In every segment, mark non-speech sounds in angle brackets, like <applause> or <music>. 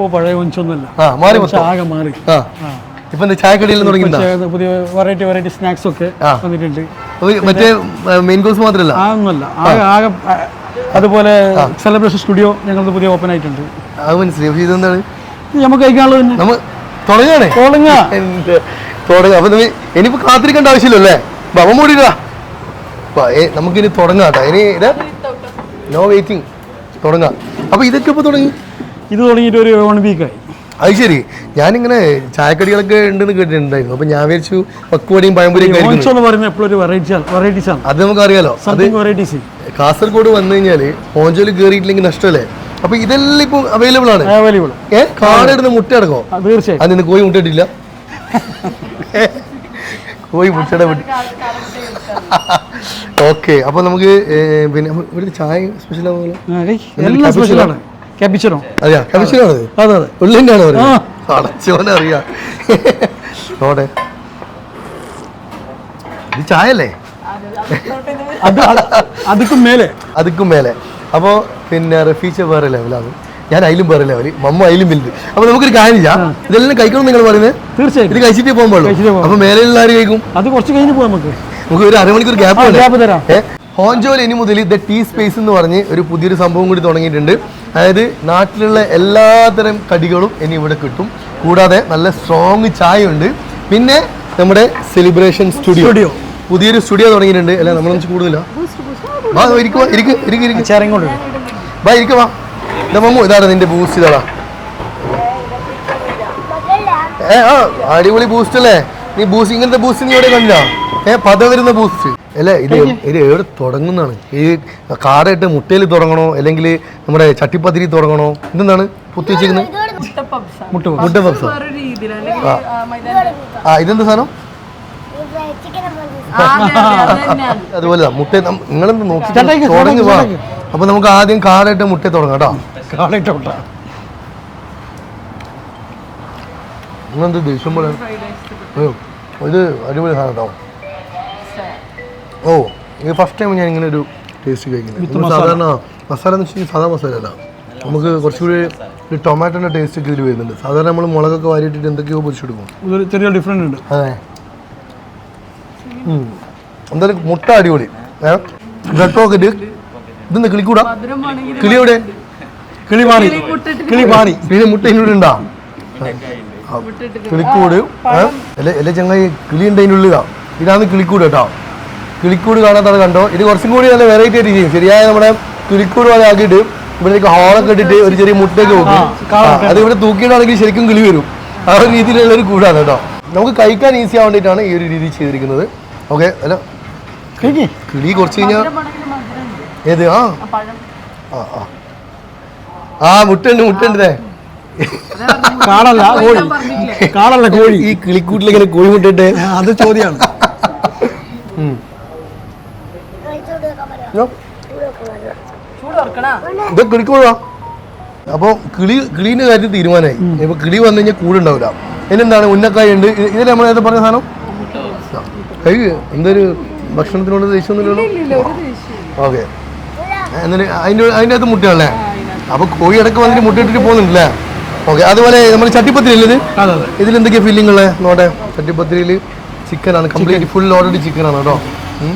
ഇപ്പോൾ പഴയ കൊഞ്ചൊന്നുമല്ല. ആ മാറി കൊഞ്ച് മൊത്തം. ആകെ മാറി. ആ. ഇപ്പൊ എന്താ ചായക്കടിയിൽ പക്ഷേ പുതിയ വെറൈറ്റി വെറൈറ്റി സ്നാക്സ് ഒക്കെ. വന്നിട്ടുണ്ട്. മറ്റേ മെയിൻ കോഴ്സ് മാത്രമല്ല? ആ ഒന്നുമല്ല. ആകെ ആകെ ആ, അതുപോലെ സെലിബ്രേഷൻ സ്റ്റുഡിയോ ഞങ്ങൾക്ക് പുതിയ ഓപ്പൺ ആയിട്ടുണ്ട്. അത് മനസ്സിലായി. പക്ഷേ ഇതെന്താണ്? ഇത് നമുക്ക് കഴിക്കാനുള്ളത് തന്നെ. നമ്മൾ തുടങ്ങാണേ തുടങ്ങാ എന്ത്? തുടങ്ങാം അപ്പൊ നമ്മ ഇനിയിപ്പോ കാത്തിരിക്കേണ്ട ആവശ്യമില്ലല്ലേ? ഭവൻ മൂടിടാ നമുക്കിനി തുടങ്ങാം കേട്ടോ. ഇനി ഇത്. നോ വെയിറ്റിംഗ് തുടങ്ങാം. അപ്പൊ ഇതൊക്കെ ഇപ്പൊ തുടങ്ങി? ഇത് തുടങ്ങിയിട്ട് ഒരു വൺ വീക്കായി അത് ശരി. ഞാനിങ്ങനെ ചായക്കടികളൊക്കെ ഉണ്ടെന്ന് കേട്ടിട്ടുണ്ടായിരുന്നു. അപ്പൊ ഞാൻ വിചാരിച്ചു പക്കുവടിയും പഴംപൊരിയും എപ്പോഴും ഒരു വെറൈറ്റീസ് ആണ് അത് നമുക്ക് അറിയാലോ വെറൈറ്റീസ് കാസർഗോഡ് വന്നു കഴിഞ്ഞാൽ ഓഞ്ചോൽ കയറിയിട്ടില്ലെങ്കിൽ നഷ്ടമല്ലേ അപ്പൊ ഇതെല്ലാം ഇപ്പൊ അവൈലബിൾ ആണ്. അവൈലബിൾ ഏ? കാടിടുന്ന മുട്ട അടക്കോ? തീർച്ചയായും. അതിന് കോഴി മുട്ടിട്ടില്ല കോഴി മുട്ടയുടെ മുട്ട ഓക്കെ അപ്പൊ നമുക്ക് പിന്നെ ഇവിടുത്തെ ചായ സ്പെഷ്യൽ ആവുമല്ലോ. എല്ലാം സ്പെഷ്യലാണ് ക്യാപിച്ചനോ? അറിയാം കമിഷനാണ് അതെ അതെ ഉള്ളിന്റെ ആണ് അടച്ചോനെ അറിയാം. ഓടെ ഇത് ചായല്ലേ അത് അതുക്കും മേലെ. അതുക്കും മേലെ. അപ്പോൾ പിന്നെ റഫീച്ച വേറെ ലെവലാണ്. ഞാൻ അതിലും വേറെ ലെവൽ. മമ്മ അതിലും വലുത്. അപ്പൊ നമുക്കൊരു കാര്യം ചെയ്യാം ഇതെല്ലാം കഴിക്കണം നിങ്ങൾ പറയുന്നത്? തീർച്ചയായും ഇത് കഴിച്ചിട്ടേ പോകാൻ പാടുള്ളൂ. കഴിച്ചിട്ടേ പോകാം. അപ്പൊ മേലെയുള്ള ആര് കഴിക്കും? അത് കുറച്ച് കഴിഞ്ഞ് പോകാം നമുക്ക്. നമുക്ക് ഒരു അരമണിക്കൂർ ഗ്യാപ്പ് ഗ്യാപ്പ് തരാം. ഹോഞ്ചോൽ ഇനി മുതൽ ദ ടീ സ്പേസ് എന്ന് പറഞ്ഞ് ഒരു പുതിയൊരു സംഭവം കൂടി തുടങ്ങിയിട്ടുണ്ട്. അതായത് നാട്ടിലുള്ള എല്ലാത്തരം കടികളും ഇനി ഇവിടെ കിട്ടും. കൂടാതെ നല്ല സ്ട്രോങ് ചായ ഉണ്ട് പിന്നെ നമ്മുടെ സെലിബ്രേഷൻ സ്റ്റുഡിയോ പുതിയൊരു സ്റ്റുഡിയോ തുടങ്ങിയിട്ടുണ്ട്. അല്ല നമ്മളൊന്നും കൂടുതല? വാ ഇരിക്കുവാ ഇരിക്കും ഇരിക്കും ഇരിക്കും ചേരങ്ങോട്ട് വാ ഇരിക്ക് വാ. ഇതാ മമ്മു ഇതാണ് നിന്റെ ബൂസ്റ്റ് ഇതാടാ. ഏ ആ അടിപൊളി ബൂസ്റ്റ് അല്ലേ? നീ ബൂസ്റ്റ് ഇങ്ങനത്തെ ബൂസ്റ്റ് നീ ഇവിടെ കണ്ടില്ല ഏ പത വരുന്ന ബൂസ്റ്റ് അല്ലേ? ഇത് ഇത് എവിടെ തുടങ്ങുന്നതാണ്? ഈ കാടായിട്ട് മുട്ടയിൽ തുടങ്ങണോ? അല്ലെങ്കിൽ നമ്മുടെ ചട്ടിപ്പത്തിരി തുടങ്ങണോ? ഇതെന്താണ് കുത്തി വെച്ചിരിക്കുന്നത് മുട്ട പപ്സ ആ, ഇതെന്താ സാധനം. <laughs> അതുപോലെ മുട്ട നിങ്ങളെന്ത് നോക്കി തുടങ്ങി പോവാ അപ്പൊ നമുക്ക് ആദ്യം കാടായിട്ട് മുട്ട തുടങ്ങാം കേട്ടോ. കാടായിട്ട് മുട്ട. നിങ്ങളെന്ത് ദേഷ്യം പോലെ? ഇത് അടിപൊളി സാധനം കേട്ടോ. ഓ ഇത് ഫസ്റ്റ് ടൈം ഞാൻ ഇങ്ങനെ ഒരു ടേസ്റ്റ് കഴിക്കുന്നത്. സാധാരണ മസാല എന്ന് വെച്ചാൽ സാധാ മസാല അല്ല. നമുക്ക് കുറച്ചുകൂടി ഒരു ടൊമാറ്റോന്റെ ടേസ്റ്റ് ഒക്കെ ഇതിൽ വരുന്നുണ്ട്. സാധാരണ നമ്മൾ മുളകൊക്കെ വാരിയിട്ടിട്ട് എന്തൊക്കെയോ പൊരിച്ചെടുക്കും ഇതൊരു ചെറിയ ഡിഫറെന്റ് ഉണ്ട്. അതെ. എന്തായാലും മുട്ട അടിപൊളി. ബ്രെഡ് പോക്കറ്റ് ഇതെന്താ കിളിക്കൂടാ കിളി മാറി കിളി മാറി കിളി മുട്ട ഇതിനുള്ളിൽ ഉണ്ടാ? കിളിക്കൂട്? അല്ല അല്ല ചങ്ങായി കിളി ഉണ്ട് അതിനുള്ളിലാ ഇതാണ് കിളിക്കൂട് കേട്ടോ. കിളിക്കൂട് കാണാത്തത് കണ്ടോ? ഇത് കുറച്ചും കൂടി നല്ല വെറൈറ്റി ആയിട്ട് ചെയ്യും. ശരിയായ നമ്മുടെ കിളിക്കൂട് പോലെ ആക്കിയിട്ട് ഇവിടേക്ക് ഹോളൊക്കെ ഇട്ടിട്ട് ഒരു ചെറിയ മുട്ടയൊക്കെ വെക്കും. അത് ഇവിടെ തൂക്കിയിട്ടാണെങ്കിൽ ശരിക്കും കിളി വരും. ആ ഒരു രീതിയിലുള്ള ഒരു കൂടാണ് കേട്ടോ. നമുക്ക് കഴിക്കാൻ ഈസി ആവാൻ വേണ്ടിയിട്ടാണ് ഈ ഒരു രീതി ചെയ്തിരിക്കുന്നത്. ഓക്കെ അല്ല. കിളി. കുറച്ച് കഴിഞ്ഞാൽ ഏത്? ആ. ആ പഴം. ആ ആ. ആ മുട്ടുണ്ട് മുട്ടുണ്ട് കോഴി. കോഴി. ഈ കിളിക്കൂട്ടിലിങ്ങനെ കോഴി മുട്ടിട്ട് അത് ചോദ്യമാണ് ഇത്. കിളിക്കൂടാ അപ്പോൾ കിളി കിളീന്റെ കാര്യത്തിൽ തീരുമാനമായി. ഇപ്പൊ കിളി വന്നു കഴിഞ്ഞാൽ കൂടുണ്ടാവില്ല ഇതെന്താണ് ഉന്നക്കായ ഉണ്ട്. ഇത് ഇതിൽ നമ്മൾ നേരത്തെ പറഞ്ഞ സാധനം? കഴിക്കുക എന്തൊരു ഭക്ഷണത്തിനോട് ദേഷ്യമൊന്നുമില്ലല്ലോ? ഓക്കെ. എന്നിട്ട് അതിന്റെ അതിന്റെ അകത്ത് മുട്ടയാണല്ലേ? അപ്പോൾ കോഴി ഇടയ്ക്ക് വന്നിട്ട് മുട്ടയിട്ടിട്ട് പോകുന്നുണ്ടല്ലേ? ഓക്കെ അതുപോലെ നമ്മൾ ചട്ടിപ്പത്തിരി അല്ലേ ഇത് ഇതിൽ എന്തൊക്കെയാ ഫീലിംഗ് ഉള്ളത് നോട്ടെ. ചട്ടിപ്പത്തിരിയിൽ ചിക്കനാണ് കംപ്ലീറ്റ് ഫുൾ ഓൾറെഡി ചിക്കനാണ് കേട്ടോ ഉം.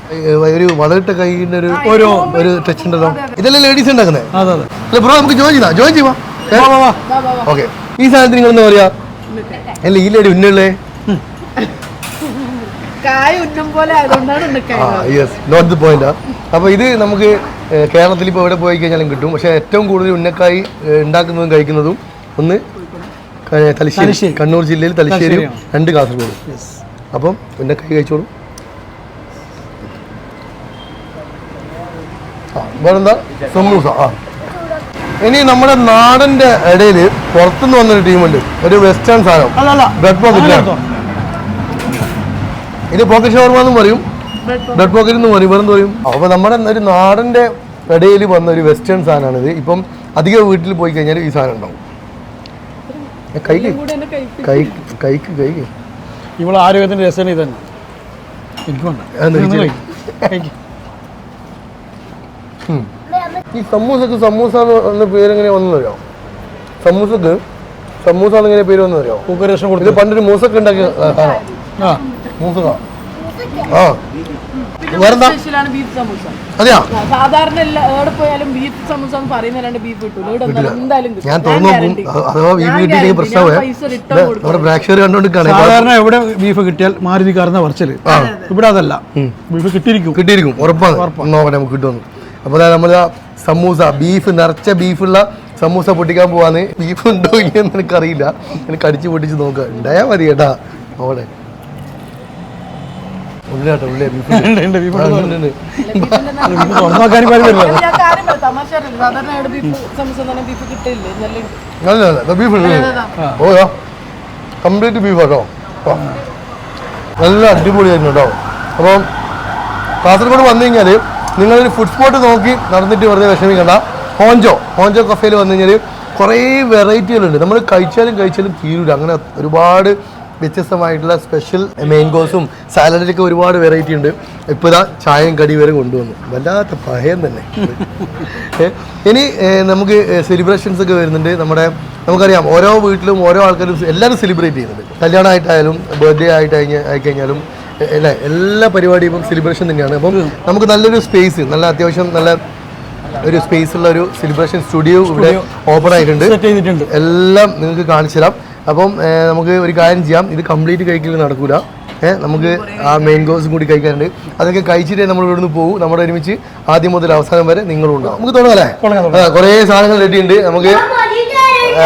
ഏ, ഒരു വളരിട്ട കൈയിന്റെ ഒരു ഒരു ഒരു ടച്ച് ഉണ്ടല്ലോ. ഇതെല്ലാം ലേഡീസ് ഉണ്ടാക്കുന്നത് അതെ അതെ. അല്ല ബ്രോ നമുക്ക് ജോയിൻ ചെയ്താ? ജോയിൻ ചെയ്യുവാ വാ, വാ, വാ. ഓക്കെ ഈ സാധനത്തിന് നിങ്ങൾ എന്താ പറയാ അല്ല ഈ ലേഡി ഉന്നുള്ളേ നോട്ട് ദി പോയിന്റ് അപ്പോൾ ഇത് നമുക്ക് കേരളത്തിൽ ഇപ്പോൾ എവിടെ പോയി കഴിഞ്ഞാലും കിട്ടും. പക്ഷെ ഏറ്റവും കൂടുതൽ ഉന്നക്കായി ഉണ്ടാക്കുന്നതും കഴിക്കുന്നതും ഒന്ന് തലശ്ശേരി. കണ്ണൂർ ജില്ലയിൽ തലശ്ശേരി തലശ്ശേരിയാണ്. രണ്ട് കാസർഗോഡ്. അപ്പം ഉന്നക്കായി കഴിച്ചോളൂ. വേറെന്താ? സമൂസ ആ. ഇനി നമ്മുടെ നാടിന്റെ ഇടയിൽ പുറത്തുനിന്ന് വന്നൊരു ടീമുണ്ട്. ഒരു വെസ്റ്റേൺ സാധനം. Bread pocket. ഇത് പോക്കറ്റ് ഷവർമ എന്നും പറയും. ബ്രെഡ് പോക്കറ്റ് എന്ന് പറയും. വേറെന്ത് പറയും? അപ്പോൾ നമ്മുടെ ഒരു നാടിന്റെ ഇടയിൽ വന്ന ഒരു വെസ്റ്റേൺ സാധനമാണിത് ഇപ്പം അധികം വീട്ടിൽ പോയി കഴിഞ്ഞാൽ ഈ സാധനം ഉണ്ടാവും. കൈക്ക്. കൈക്ക് കൈക്ക്. ഇവളെ ആരോഗ്യത്തിന്റെ രസമാണ് ഇത് തന്നെ എനിക്ക് വേണ്ട അതെന്താ നിങ്ങൾ കഴിച്ചേ? കഴിക്ക്. കഴിക്ക്. ഉം. ഈ സമൂസക്ക് സമൂസ എന്ന് പേരെങ്ങനെ വന്നറിയോ? സമൂസക്ക് സമൂസ എന്നിങ്ങനെ പേര് വന്നറിയോ? പൂക്കരേഷൻ ഇത് കൊടുത്തു പണ്ടൊരു മൂസക്ക് ഉണ്ടാക്കിയ ആ, സാധനം. ആ വേറെന്താ? ബീഫ് അതെയാ? സാധാരണ എവിടെ പോയാലും ബീഫ് സമൂസ എന്ന് പറയുന്നല്ലാണ്ട് ബീഫ് കിട്ടൂല. ഇവിടെ എന്തായാലും ഞാൻ തോന്നുന്നു അഥവാ. പ്രശ്നമേ. നമ്മുടെ പ്രേക്ഷകർ കണ്ടോണ്ടിരിക്കുകയാണ് സാധാരണ എവിടെ ബീഫ് കിട്ടിയാൽ മാരുതി കാർന്ന പറച്ചൽ ഇവിടെ അതല്ല. ബീഫ് കിട്ടിയിരിക്കും. കിട്ടിയിരിക്കും. ഉറപ്പാണ്. നോക്കട്ടെ നമുക്ക് കിട്ടുമെന്ന്. അപ്പോൾ നമ്മൾ സമൂസ ബീഫ് നിറച്ച ബീഫുള്ള സമൂസ പൊട്ടിക്കാൻ പോവാന്ന്. ബീഫ് ഉണ്ടോ ഇല്ലെന്ന് എനിക്കറിയില്ല. എനിക്ക് അടിച്ച് പൊട്ടിച്ച് നോക്കുക ഉണ്ടായാൽ മതി കേട്ടാ അവിടെ ഉള്ളിലാട്ടോ ബീഫ് നോക്കാൻ പാടില്ല ബീഫ്. ഓയോ കംപ്ലീറ്റ് ബീഫ് കേട്ടോ. നല്ല അടിപൊളിയായിരുന്നു കേട്ടോ. അപ്പം കാസർഗോഡ് വന്നു കഴിഞ്ഞാൽ നിങ്ങളൊരു ഫുഡ് സ്പോട്ട് നോക്കി നടന്നിട്ട് വെറുതെ വിഷമിക്കണ്ട. ഹോഞ്ചോ ഹോഞ്ചോ കഫേയിൽ വന്നു കഴിഞ്ഞാൽ കുറേ വെറൈറ്റികളുണ്ട് നമ്മൾ കഴിച്ചാലും കഴിച്ചാലും തീരൂല. അങ്ങനെ ഒരുപാട് വ്യത്യസ്തമായിട്ടുള്ള സ്പെഷ്യൽ മാംഗോസും സാലഡിലൊക്കെ ഒരുപാട് വെറൈറ്റി ഉണ്ട്. ഇപ്പോൾ ഇതാ ചായയും കടി വരെ കൊണ്ടുവന്നു. വല്ലാത്ത പഹയം തന്നെ. ഇനി നമുക്ക് സെലിബ്രേഷൻസ് ഒക്കെ വരുന്നുണ്ട്. നമ്മുടെ നമുക്കറിയാം ഓരോ വീട്ടിലും ഓരോ ആൾക്കാരും എല്ലാവരും സെലിബ്രേറ്റ് ചെയ്യുന്നുണ്ട്. കല്യാണമായിട്ടായാലും ബർത്ത്ഡേ ആയിട്ട് കഴിഞ്ഞ് ആയിക്കഴിഞ്ഞാലും അല്ലേ? എല്ലാ പരിപാടിയും ഇപ്പം സെലിബ്രേഷൻ തന്നെയാണ്. അപ്പം നമുക്ക് നല്ലൊരു സ്പേസ് നല്ല അത്യാവശ്യം നല്ല ഒരു സ്പേസ് ഉള്ള ഒരു സെലിബ്രേഷൻ സ്റ്റുഡിയോ ഇവിടെ ഓപ്പൺ ആയിട്ടുണ്ട്. എല്ലാം നിങ്ങൾക്ക് കാണിച്ചു തരാം. അപ്പം നമുക്ക് ഒരു കാര്യം ചെയ്യാം. ഇത് കംപ്ലീറ്റ് കഴിക്കൽ നടക്കൂല. ഏഹ് നമുക്ക് ആ മെയിൻ മാംഗോസും കൂടി കഴിക്കാനുണ്ട്. അതൊക്കെ കഴിച്ചിട്ടേ നമ്മൾ ഇവിടുന്ന് പോകും നമ്മുടെ ഒരുമിച്ച് ആദ്യം മുതൽ അവസാനം വരെ നിങ്ങളും ഉണ്ടാവും. നമുക്ക് തുടങ്ങാം തുടങ്ങാം, അല്ലേ കുറേ സാധനങ്ങൾ റെഡി ഉണ്ട്. നമുക്ക്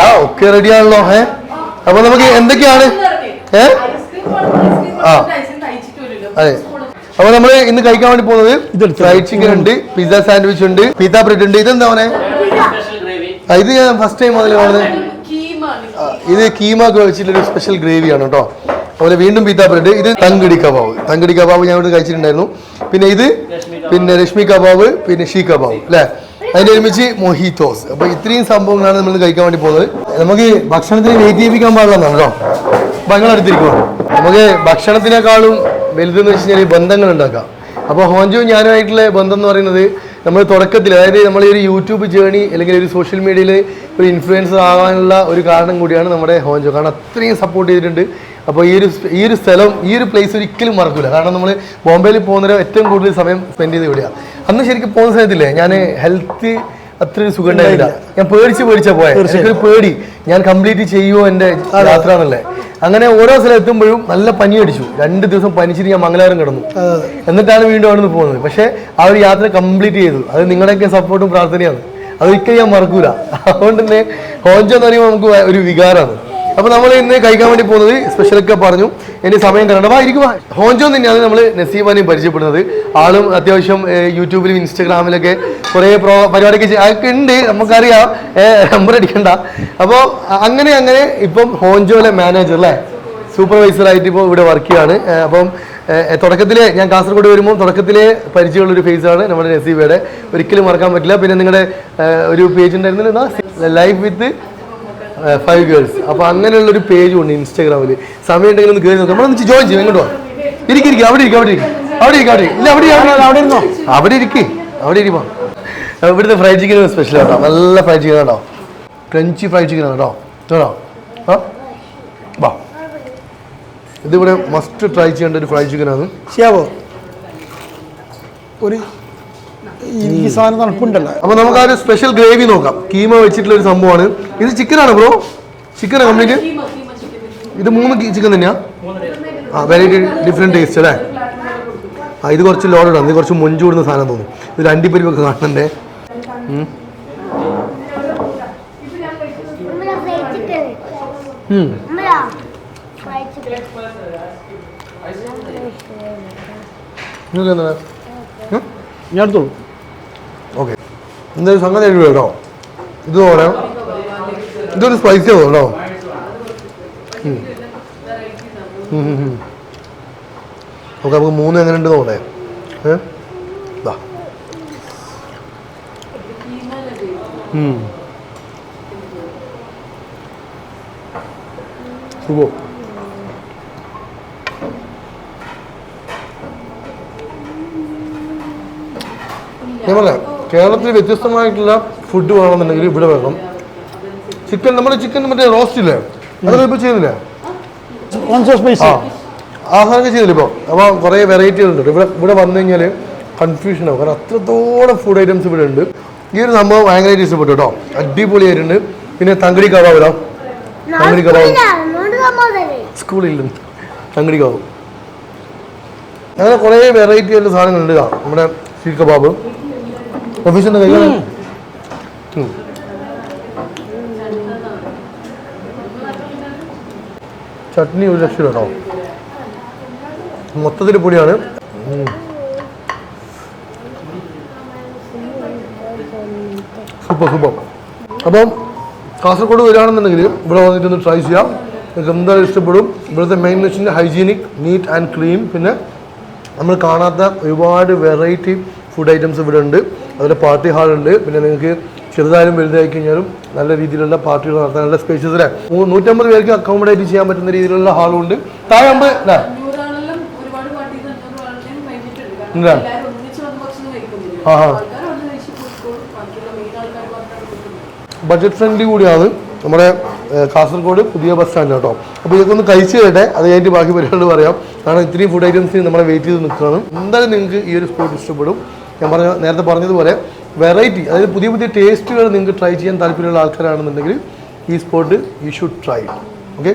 ആ ഒക്കെ റെഡി ആണല്ലോ. ഏഹ് അപ്പൊ നമുക്ക് എന്തൊക്കെയാണ്? ഏഹ് ആ. അതെ. അപ്പൊ നമ്മൾ ഇന്ന് കഴിക്കാൻ വേണ്ടി പോകുന്നത്. ഫ്രൈഡ് ചിക്കൻ ഉണ്ട് പിസ്സ സാൻഡ്വിച്ച് ഉണ്ട് പിസ്സ ബ്രെഡ് ഉണ്ട്. ഇതെന്താ മോനെ? ഇത് ഞാൻ ഫസ്റ്റ് ടൈം മുതൽ കാണുന്നത്. ഇത് കീമ വെച്ചിട്ടുള്ള ഒരു സ്പെഷ്യൽ ഗ്രേവിയാണ് കേട്ടോ. അതുപോലെ വീണ്ടും പീത്ത ബ്രെഡ് ഇത് തങ്കടി കബാബ്. തങ്കടി കബാബ് ഞാൻ ഇവിടെ കഴിച്ചിട്ടുണ്ടായിരുന്നു. പിന്നെ ഇത് പിന്നെ രശ്മി കബാബ് പിന്നെ ഷീ കബാബ് അല്ലേ? അതിന്റെ ഒരുമിച്ച് മൊഹിത്തോസ് അപ്പൊ ഇത്രയും സംഭവങ്ങളാണ് നമ്മൾ കഴിക്കാൻ വേണ്ടി പോകുന്നത്. നമുക്ക് ഭക്ഷണത്തിന് വെയിറ്റ് ചെയ്യിപ്പിക്കാൻ പാടില്ലെന്നാണ് കേട്ടോ. അപ്പൊ നിങ്ങൾ അടുത്തിരിക്കുമോ നമുക്ക് ഭക്ഷണത്തിനേക്കാളും വലുതെന്ന് വെച്ച് കഴിഞ്ഞാൽ ബന്ധങ്ങൾ ഉണ്ടാക്കാം. അപ്പോൾ ഹോഞ്ചു ഞാനുമായിട്ടുള്ള ബന്ധം എന്ന് പറയുന്നത് നമ്മൾ തുടക്കത്തിൽ അതായത് നമ്മൾ ഒരു യൂട്യൂബ് ജേണി അല്ലെങ്കിൽ ഒരു സോഷ്യൽ മീഡിയയിൽ ഒരു ഇൻഫ്ലുവൻസർ ആകാനുള്ള ഒരു കാരണം കൂടിയാണ് നമ്മുടെ ഹോഞ്ചോ. കാരണം അത്രയും സപ്പോർട്ട് ചെയ്തിട്ടുണ്ട്. അപ്പോൾ ഈ ഒരു ഈ ഒരു സ്ഥലം ഈ ഒരു പ്ലേസ് ഒരിക്കലും മറക്കില്ല കാരണം നമ്മൾ ബോംബെയിൽ പോകുന്നവരെ ഏറ്റവും കൂടുതൽ സമയം സ്പെൻഡ് ചെയ്ത് വിടുക അന്ന് ശരിക്കും പോകുന്ന സമയത്തില്ലേ ഞാൻ ഹെൽത്ത് അത്ര ഒരു സുഖം ഉണ്ടായില്ല ഞാൻ പേടിച്ച് പേടിച്ചാ പോയത് എനിക്കൊരു പേടി. ഞാൻ കംപ്ലീറ്റ് ചെയ്യുമോ എന്റെ യാത്ര എന്നല്ലേ അങ്ങനെ ഓരോ സ്ഥലം എത്തുമ്പോഴും നല്ല പനി അടിച്ചു രണ്ട് ദിവസം പനിച്ചിട്ട് ഞാൻ മംഗലാരം കിടന്നു. എന്നിട്ടാണ് വീണ്ടും അവിടെ നിന്ന് പോകുന്നത്. പക്ഷേ ആ ഒരു യാത്ര കംപ്ലീറ്റ് ചെയ്തു. അത് നിങ്ങളുടെയൊക്കെ സപ്പോർട്ടും പ്രാർത്ഥനയാണ്. അതൊരിക്കലും ഞാൻ മറക്കൂല. അതുകൊണ്ട് തന്നെ ഹോജ എന്ന് പറയുമ്പോൾ നമുക്ക് ഒരു വികാരമാണ്. അപ്പൊ നമ്മൾ ഇന്ന് കഴിക്കാൻ വേണ്ടി പോകുന്നത് സ്പെഷ്യലൊക്കെ പറഞ്ഞു. ഇനി സമയം തരണ്ട വാ ഇരിക്കുവാ ഹോഞ്ചോ തന്നെയാണ് നമ്മൾ നസീബാനെയും പരിചയപ്പെടുന്നത്. ആളും അത്യാവശ്യം യൂട്യൂബിലും ഇൻസ്റ്റാഗ്രാമിലൊക്കെ കുറേ പ്രോ പരിപാടിയൊക്കെ അതൊക്കെ ഉണ്ട് നമുക്കറിയാം. നമ്പർ അടിക്കണ്ട. അപ്പോൾ അങ്ങനെ അങ്ങനെ ഇപ്പം ഹോഞ്ചോയിലെ മാനേജർ അല്ലേ സൂപ്പർവൈസർ ആയിട്ട് ഇപ്പോൾ ഇവിടെ വർക്ക് ചെയ്യാണ്. അപ്പം തുടക്കത്തിലെ ഞാൻ കാസർഗോഡ് വരുമ്പോൾ തുടക്കത്തിലെ പരിചയമുള്ള ഒരു ഫേസാണ് നമ്മുടെ നസീബയുടെ. ഒരിക്കലും മറക്കാൻ പറ്റില്ല. പിന്നെ നിങ്ങളുടെ ഒരു പേജ് ഉണ്ടായിരുന്നില്ല? ലൈഫ് വിത്ത് ഫൈവ് ഗേൾസ് അപ്പൊ അങ്ങനെയുള്ള ഒരു പേജും ഉണ്ട് ഇൻസ്റ്റാഗ്രാമിൽ സമയം ഉണ്ടെങ്കിൽ ഒന്ന് കയറി നോക്കാം. നമ്മളൊന്ന് ജോയിൻ ചെയ്യും. എങ്ങോട്ടോ ഇരിക്കും ഇരിക്കും. അവിടെ ഇരിക്കും അവിടെ ഇരിക്കും. അവിടെ ഇരിക്കും അവിടെ. ഇല്ല അവിടെ അവിടെ ഇരുന്നോ? അവിടെ ഇരിക്കേ. അവിടെ ഇരിക്കുമോ ഇവിടുത്തെ ഫ്രൈഡ് ചിക്കൻ സ്പെഷ്യൽ കേട്ടോ. നല്ല ഫ്രൈഡ് ചിക്കൻ കേട്ടോ. ക്രഞ്ചി ഫ്രൈഡ് ചിക്കൻ കേട്ടോ. കേട്ടോ ആ? വാ. ഇതിവിടെ മസ്റ്റ് ട്രൈ ചെയ്യേണ്ട ഒരു ഫ്രൈഡ് ചിക്കനാണ് ആണ്. ഒരു ഈ- സാധനം തണുപ്പുണ്ടല്ലോ. അപ്പൊ നമുക്ക് ആ ഒരു സ്പെഷ്യൽ ഗ്രേവി നോക്കാം. കീമ വെച്ചിട്ടുള്ള ഒരു സംഭവമാണ്. ഇത് ചിക്കൻ ആണ് ബ്രോ ചിക്കൻ കംപ്ലീറ്റ് ഇത് മൂന്ന് ചിക്കൻ തന്നെയാ? ആ വെറൈറ്റി ഡിഫറെന്റ് ടേസ്റ്റ് അല്ലേ? ആ ഇത് കുറച്ച് ലോഡാണ് ഇത് കുറച്ച് മൊഞ്ചൂടുന്ന സാധനം തോന്നും ഇതിൽ ഒക്കെ കാണണ്ടേ ഞാൻ ഫ്രൈഡ് ചിക്കൻ ഉം. നമ്മളാ ഫ്രൈഡ് ചിക്കൻ നിങ്ങൾക്ക് എന്താണ് ഞാൻ എടുത്തോളൂ ഓക്കെ എന്തായാലും സംഗതി എഴുതി കേട്ടോ ഇത് പോലെ ഇതൊരു സ്പൈസി ആവും കേട്ടോ. ഓക്കെ. നമുക്ക് മൂന്ന് എങ്ങനെ ഉണ്ട് തോന്നേ ഏ? ദാ. ഉം. സുഖം? ഞാൻ പറയാം. കേരളത്തിൽ വ്യത്യസ്തമായിട്ടുള്ള ഫുഡ് വേണമെന്നുണ്ടെങ്കിൽ ഇവിടെ വേണം. ചിക്കൻ നമ്മൾ ചിക്കൻ മറ്റേ റോസ്റ്റ് ഇല്ലേ? അതൊക്കെ ഇപ്പോൾ ചെയ്യുന്നില്ലേ? ആഹാരമൊക്കെ ചെയ്തില്ല ഇപ്പോൾ അപ്പോൾ കുറേ വെറൈറ്റികളുണ്ട് ഇവിടെ ഇവിടെ വന്നു കഴിഞ്ഞാൽ കൺഫ്യൂഷൻ ആവും. കാരണം അത്രത്തോളം ഫുഡ് ഐറ്റംസ് ഇവിടെ ഉണ്ട്. ഈ ഒരു സംഭവം ഭയങ്കരമായിട്ട് ഇഷ്ടപ്പെട്ടു കേട്ടോ. അടിപൊളിയായിട്ടുണ്ട്. പിന്നെ തങ്കടി കബാബ് ഇടാം തങ്കടി കബാബ് സ്കൂളിൽ തങ്കടി കബാബ് അങ്ങനെ കുറേ വെറൈറ്റി ആയിട്ടുള്ള സാധനങ്ങളുണ്ട് നമ്മുടെ ഷീ കബാബ്. ഓഫീസിന്റെ കൈകൾ ചട്നി ഒരു ലക്ഷം കേട്ടോ മൊത്തത്തിൽ പൊടിയാണ്. Super super. അപ്പം കാസർഗോഡ് വരികയാണെന്നുണ്ടെങ്കിൽ ഇവിടെ വന്നിട്ട് ഒന്ന് ട്രൈ ചെയ്യാം. നിങ്ങൾക്ക് എന്തായാലും ഇഷ്ടപ്പെടും. ഇവിടുത്തെ മെയിൻ വെച്ചിട്ട് ഹൈജീനിക് നീറ്റ് ആൻഡ് ക്ലീൻ പിന്നെ നമ്മൾ കാണാത്ത ഒരുപാട് വെറൈറ്റി ഫുഡ് ഐറ്റംസ് ഇവിടെ ഉണ്ട്. അതിൽ പാർട്ടി ഹാളുണ്ട്. ഉണ്ട് പിന്നെ നിങ്ങൾക്ക് ചെറുതായാലും വലുതായി കഴിഞ്ഞാലും നല്ല രീതിയിലുള്ള പാർട്ടികൾ നടത്താൻ നല്ല സ്പേസസ് അല്ലേ നൂറ്റമ്പത് പേർക്ക് അക്കോമഡേറ്റ് ചെയ്യാൻ പറ്റുന്ന രീതിയിലുള്ള ഹാളും ഉണ്ട് താഴെ അമ്പത് ആ, ആ. ബഡ്ജറ്റ് ഫ്രണ്ട്ലി കൂടിയാണ് നമ്മുടെ കാസർഗോഡ് പുതിയ ബസ് സ്റ്റാൻഡ് കേട്ടോ അപ്പോൾ ഇതൊക്കെ ഒന്ന് കഴിച്ച് കേട്ടെ. അത് കഴിഞ്ഞിട്ട് ബാക്കി പരിപാടികൾ പറയാം. കാരണം ഇത്രയും ഫുഡ് ഐറ്റംസ് നമ്മളെ വെയിറ്റ് ചെയ്ത് നിൽക്കുകയാണ്. എന്തായാലും നിങ്ങൾക്ക് ഈ ഒരു സ്പോട്ട് ഇഷ്ടപ്പെടും. ഞാൻ പറഞ്ഞ നേരത്തെ പറഞ്ഞതുപോലെ വെറൈറ്റി അതായത് പുതിയ പുതിയ ടേസ്റ്റുകൾ നിങ്ങൾക്ക് ട്രൈ ചെയ്യാൻ താല്പര്യമുള്ള ആൾക്കാരാണെന്നുണ്ടെങ്കിൽ ഈ spot you should try okay